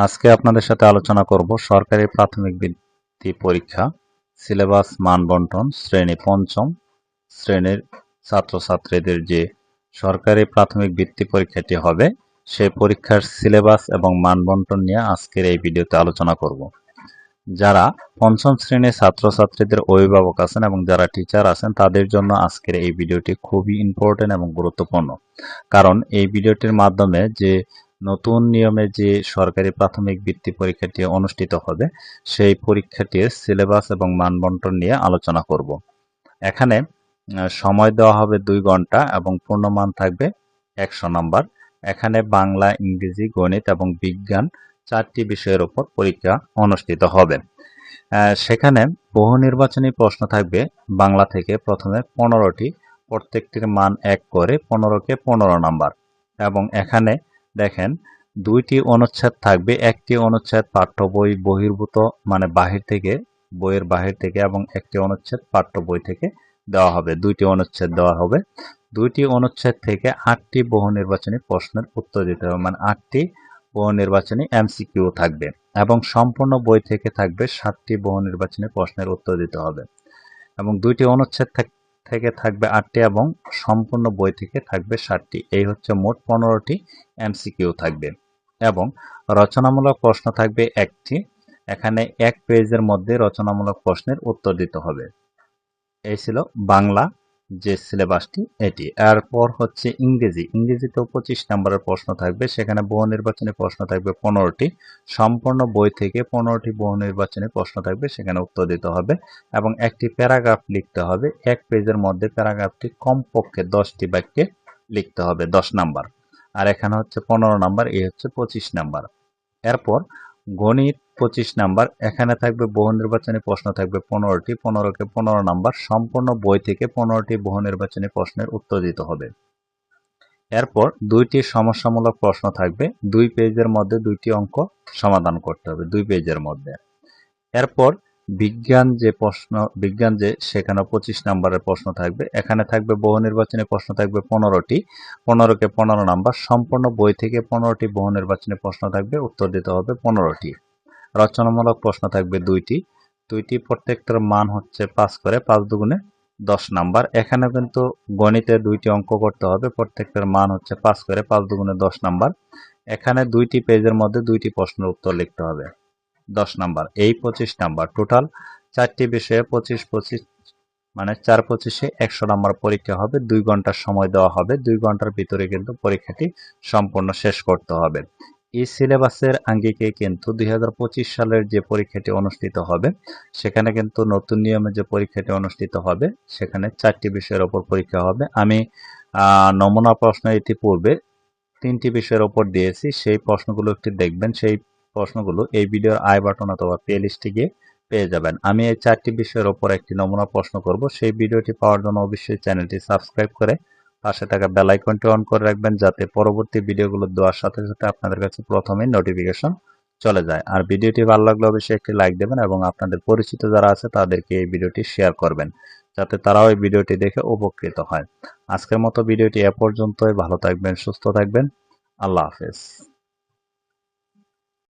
আজকে আপনাদের সাথে আলোচনা করব সরকারি প্রাথমিক বৃত্তি পরীক্ষা, সিলেবাস মানবন্টন, শ্রেণি পঞ্চম, শ্রেণির ছাত্রছাত্রীদের যে সরকারি প্রাথমিক বৃত্তি পরীক্ষাটি হবে সেই পরীক্ষার সিলেবাস এবং মানবন্টন নিয়ে আজকের এই ভিডিওতে আলোচনা করব। যারা পঞ্চম শ্রেণির ছাত্রছাত্রীদের অভিভাবক আছেন এবং যারা টিচার আছেন, তাদের জন্য আজকের এই ভিডিওটি খুবই ইম্পর্টেন্ট এবং গুরুত্বপূর্ণ। কারণ এই ভিডিওটির মাধ্যমে যে নতুন নিয়মে যে সরকারি প্রাথমিক বৃত্তি পরীক্ষাটি অনুষ্ঠিত হবে, সেই পরীক্ষাটির সিলেবাস এবং মানবন্টন নিয়ে আলোচনা করব। এখানে সময় দেওয়া হবে দুই ঘণ্টা এবং পূর্ণমান থাকবে একশো নম্বর। এখানে বাংলা, ইংরেজি, গণিত এবং বিজ্ঞান চারটি বিষয়ের উপর পরীক্ষা অনুষ্ঠিত হবে। সেখানে বহু নির্বাচনী প্রশ্ন থাকবে। বাংলা থেকে প্রথমে পনেরোটি, প্রত্যেকটির মান এক করে পনেরোকে পনেরো নাম্বার। এবং এখানে দেখেন, দুইটি অনুচ্ছেদ থাকবে। একটি অনুচ্ছেদ পাঠ্য বই বহির্ভূত মানে বাহির থেকে, বইয়ের বাহির থেকে এবং একটি অনুচ্ছেদ পাঠ্য বই থেকে দেওয়া হবে। দুইটি অনুচ্ছেদ দেওয়া হবে। দুইটি অনুচ্ছেদ থেকে আটটি বহু নির্বাচনী প্রশ্নের উত্তর দিতে হবে। মানে আটটি বহু নির্বাচনী এমসিকিউ থাকবে এবং সম্পূর্ণ বই থেকে থাকবে সাতটি বহু নির্বাচনী প্রশ্নের উত্তর দিতে হবে। এবং দুইটি অনুচ্ছেদ থেকে থাকবে আটটি এবং সম্পূর্ণ বই থেকে থাকবে ষাটটি এই হচ্ছে মোট পনেরোটি এমসিকিউ থাকবে। এবং রচনামূলক প্রশ্ন থাকবে একটি। এখানে এক পেজের মধ্যে রচনামূলক প্রশ্নের উত্তর দিতে হবে। এই ছিল বাংলা যে সিলেবাসটি এটি। এরপর হচ্ছে ইংরেজি। ইংরেজিতেও পঁচিশ নম্বরের প্রশ্ন থাকবে। সেখানে বহু নির্বাচনী প্রশ্ন থাকবে পনেরোটি। সম্পূর্ণ বই থেকে পনেরোটি বহু নির্বাচনী প্রশ্ন থাকবে, সেখানে উত্তর দিতে হবে এবং একটি প্যারাগ্রাফ লিখতে হবে। এক পেজের মধ্যে প্যারাগ্রাফটি কমপক্ষে দশটি বাক্যে লিখতে হবে, দশ নাম্বার। আর এখানে হচ্ছে পনেরো নাম্বার, এই হচ্ছে পঁচিশ নাম্বার। এরপর গণিত পঁচিশ নাম্বার, এখানে থাকবে বহু নির্বাচনী প্রশ্ন থাকবে পনেরোটি, পনেরোকে পনেরো নাম্বার, সম্পূর্ণ বই থেকে পনেরোটি বহু নির্বাচনী প্রশ্নের উত্তর দিতে হবে। এরপর দুইটি সমস্যামূলক প্রশ্ন থাকবে, দুই পেজের মধ্যে দুইটি অঙ্ক সমাধান করতে হবে, দুই পেজের মধ্যে। এরপর বিজ্ঞান যে প্রশ্ন, বিজ্ঞান যে সেখানে পঁচিশ নাম্বারের প্রশ্ন থাকবে, এখানে থাকবে বহু নির্বাচনী প্রশ্ন থাকবে পনেরোটি, পনেরোকে পনেরো নাম্বার, সম্পূর্ণ বই থেকে পনেরোটি বহু নির্বাচনী প্রশ্ন থাকবে, উত্তর দিতে হবে পনেরোটি। রচনামূলক প্রশ্ন থাকবে দুইটি। দুইটি প্রত্যেকটার মান হচ্ছে পাঁচ করে, পাঁচ দুগুণে দশ নাম্বার। এখানে কিন্তু গণিতে দুইটি অঙ্ক করতে হবে, প্রত্যেকটার মান হচ্ছে পাঁচ করে, পাঁচ দুগুণে দশ নাম্বার। এখানে দুইটি পেজের মধ্যে দুইটি প্রশ্নের উত্তর লিখতে হবে। দশ নাম্বার, এই পঁচিশ নাম্বার। টোটাল চারটি বিষয়ে পঁচিশ পঁচিশ মানে চার পঁচিশে একশো নাম্বার পরীক্ষা হবে, দুই ঘণ্টার সময় দেওয়া হবে, দুই ঘণ্টার ভিতরে কিন্তু পরীক্ষাটি সম্পূর্ণ শেষ করতে হবে। এই সিলেবাসের আঙ্গিকে কিন্তু দু হাজার পঁচিশ সালের যে পরীক্ষাটি অনুষ্ঠিত হবে, সেখানে কিন্তু নতুন নিয়মে যে পরীক্ষাটি অনুষ্ঠিত হবে, সেখানে চারটি বিষয়ের ওপর পরীক্ষা হবে। আমি নমুনা প্রশ্ন ইতিপূর্বে তিনটি বিষয়ের ওপর দিয়েছি। সেই প্রশ্নগুলো একটি দেখবেন। সেই প্রশ্নগুলো এই ভিডিওর আই বাটন অথবা প্লে লিস্টে গিয়ে পেয়ে যাবেন। আমি এই চারটি বিষয়ের ওপর একটি নমুনা প্রশ্ন করব। সেই ভিডিওটি পাওয়ার জন্য অবশ্যই চ্যানেলটি সাবস্ক্রাইব করে পাশে থাকা বেল আইকনটি অন করে রাখবেন যাতে পরবর্তী ভিডিওগুলো দেওয়ার সাথে সাথে আপনাদের কাছে প্রথমেই নোটিফিকেশন চলে যায়। আর ভিডিওটি ভালো লাগলে অবশ্যই একটি লাইক দেবেন এবং আপনাদের পরিচিত যারা আছে তাদেরকে এই ভিডিওটি শেয়ার করবেন, যাতে তারাও এই ভিডিওটি দেখে উপকৃত হয়। আজকের মতো ভিডিওটি এ পর্যন্তই। ভালো থাকবেন, সুস্থ থাকবেন। আল্লাহ হাফেজ।